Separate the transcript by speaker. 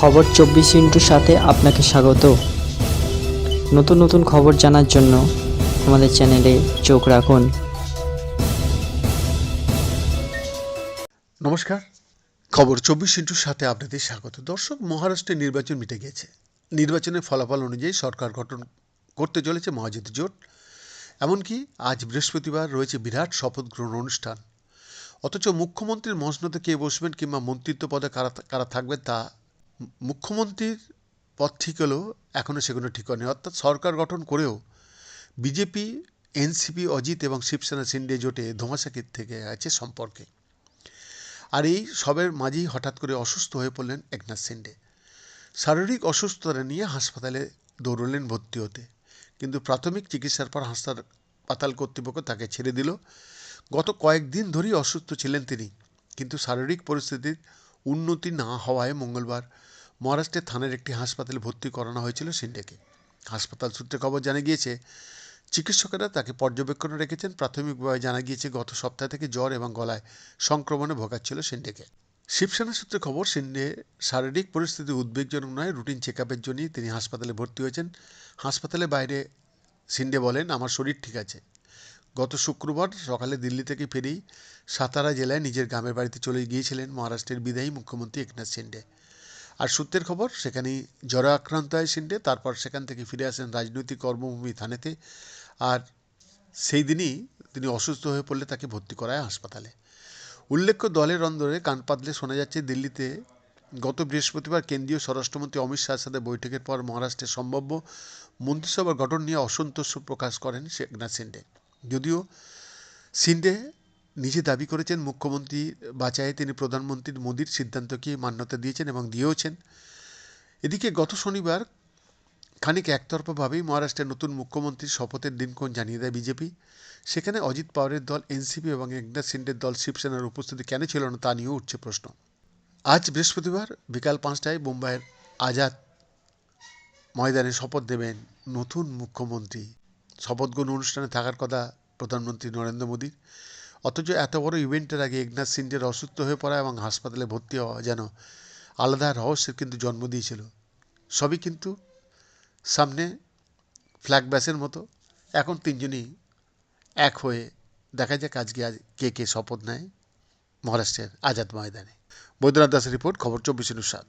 Speaker 1: খবর চব্বিশ ইন্টুর সাথে আপনাকে স্বাগত। নতুন নতুন খবর জানার জন্য আমাদের চ্যানেলে চোখ রাখুন।
Speaker 2: নমস্কার। খবর চব্বিশ ইন্টুর সাথে আপনাদের স্বাগত। দর্শক, মহারাষ্ট্রে নির্বাচন মিটে গেছে। নির্বাচনের ফলাফল অনুযায়ী সরকার গঠন করতে চলেছে মহাজিত জোট। এমনকি আজ বৃহস্পতিবার রয়েছে বিরাট শপথ গ্রহণ অনুষ্ঠান। অথচ মুখ্যমন্ত্রীর মসনদে কে বসবেন কিংবা মন্ত্রিত্ব পদে কারা কারা থাকবেন তা মুখ্যমন্ত্রীর পদ ঠিক হলেও এখনও সেগুলো ঠিক হয়নি। অর্থাৎ সরকার গঠন করেও বিজেপি, এনসিপি, অজিত এবং শিবসেনা সিন্ডে জোটে ধোঁয়াশাকির থেকে আছে সম্পর্কে। আর এই সবের মাঝেই হঠাৎ করে অসুস্থ হয়ে পড়লেন একনাথ সিন্ডে। শারীরিক অসুস্থতা নিয়ে হাসপাতালে দৌড়লেন ভর্তি হতে। কিন্তু প্রাথমিক চিকিৎসার পর হাসপাতাল কর্তৃপক্ষ তাকে ছেড়ে দিল। গত কয়েকদিন ধরেই অসুস্থ ছিলেন তিনি। কিন্তু শারীরিক পরিস্থিতির উন্নতি না হওয়ায় মঙ্গলবার মহারাষ্ট্রের থানের একটি হাসপাতালে ভর্তি করানো হয়েছিল সিন্ডেকে। হাসপাতাল সূত্রে খবর জানা গিয়েছে, চিকিৎসকেরা তাকে পর্যবেক্ষণে রেখেছেন। প্রাথমিকভাবে জানা গিয়েছে, গত সপ্তাহ থেকে জ্বর এবং গলায় সংক্রমণে ভোগাচ্ছিল সিন্ডেকে। শিবসেনা সূত্রে খবর, সিন্ডে শারীরিক পরিস্থিতি উদ্বেগজনক নয়, রুটিন চেক আপের জন্যই তিনি হাসপাতালে ভর্তি হয়েছেন। হাসপাতালের বাইরে সিন্ডে বলেন, আমার শরীর ঠিক আছে। গত শুক্রবার সকালে দিল্লি থেকে ফেরেই সাতারা জেলায় নিজের গ্রামের বাড়িতে চলে গিয়েছিলেন মহারাষ্ট্রের বিদায়ী মুখ্যমন্ত্রী একনাথ সিন্ডে আর সূত্রের খবর, সেখানেই জ্বরে আক্রান্ত হয় সিন্ডে তারপর সেখান থেকে ফিরে আসেন রাজনৈতিক কর্মভূমি থানেতে। আর সেই দিনই তিনি অসুস্থ হয়ে পড়লে তাকে ভর্তি করায় হাসপাতালে। উল্লেখ্য, দলের অন্দরে কান পাতলে শোনা যাচ্ছে, দিল্লিতে গত বৃহস্পতিবার কেন্দ্রীয় স্বরাষ্ট্রমন্ত্রী অমিত শাহের সাথে বৈঠকের পর মহারাষ্ট্রের সম্ভাব্য মন্ত্রিসভার গঠন নিয়ে অসন্তোষ প্রকাশ করেন একনাথ সিন্ডে যদিও সিন্ডে নিজে দাবি করেছেন, মুখ্যমন্ত্রী বাঁচায়ে তিনি প্রধানমন্ত্রী মোদীর সিদ্ধান্তকে মান্যতা দিয়েছেন এবং দিয়েওছেন। এদিকে গত শনিবার খানিক একতরফাভাবেই মহারাষ্ট্রের নতুন মুখ্যমন্ত্রীর শপথের দিনক্ষণ জানিয়ে দেয় বিজেপি। সেখানে অজিত পাওয়ারের দল, এনসিপি এবং একনাথ সিন্ডের দল শিবসেনার উপস্থিতি কেন ছিল না তা নিয়েও উঠছে প্রশ্ন। আজ বৃহস্পতিবার বিকাল পাঁচটায় মুম্বাইয়ের আজাদ ময়দানে শপথ দেবেন নতুন মুখ্যমন্ত্রী। শপথ গ্রহণ অনুষ্ঠানে থাকার কথা প্রধানমন্ত্রী নরেন্দ্র মোদীর। অথচ এত বড় ইভেন্টের আগে একনাথ সিন্ডের অসুস্থ হয়ে পড়া এবং হাসপাতালে ভর্তি হওয়া যেন আলাদা রহস্যের কিন্তু জন্ম দিয়েছিল। সবই কিন্তু সামনে ফ্ল্যাগ ব্যাসের মতো। এখন তিনজনই এক হয়ে দেখা যাক আজকে আজ কে কে শপথ নেয় মহারাষ্ট্রের আজাদ ময়দানে। বৈদ্যনাথ দাসের রিপোর্ট, খবর চব্বিশ সাত।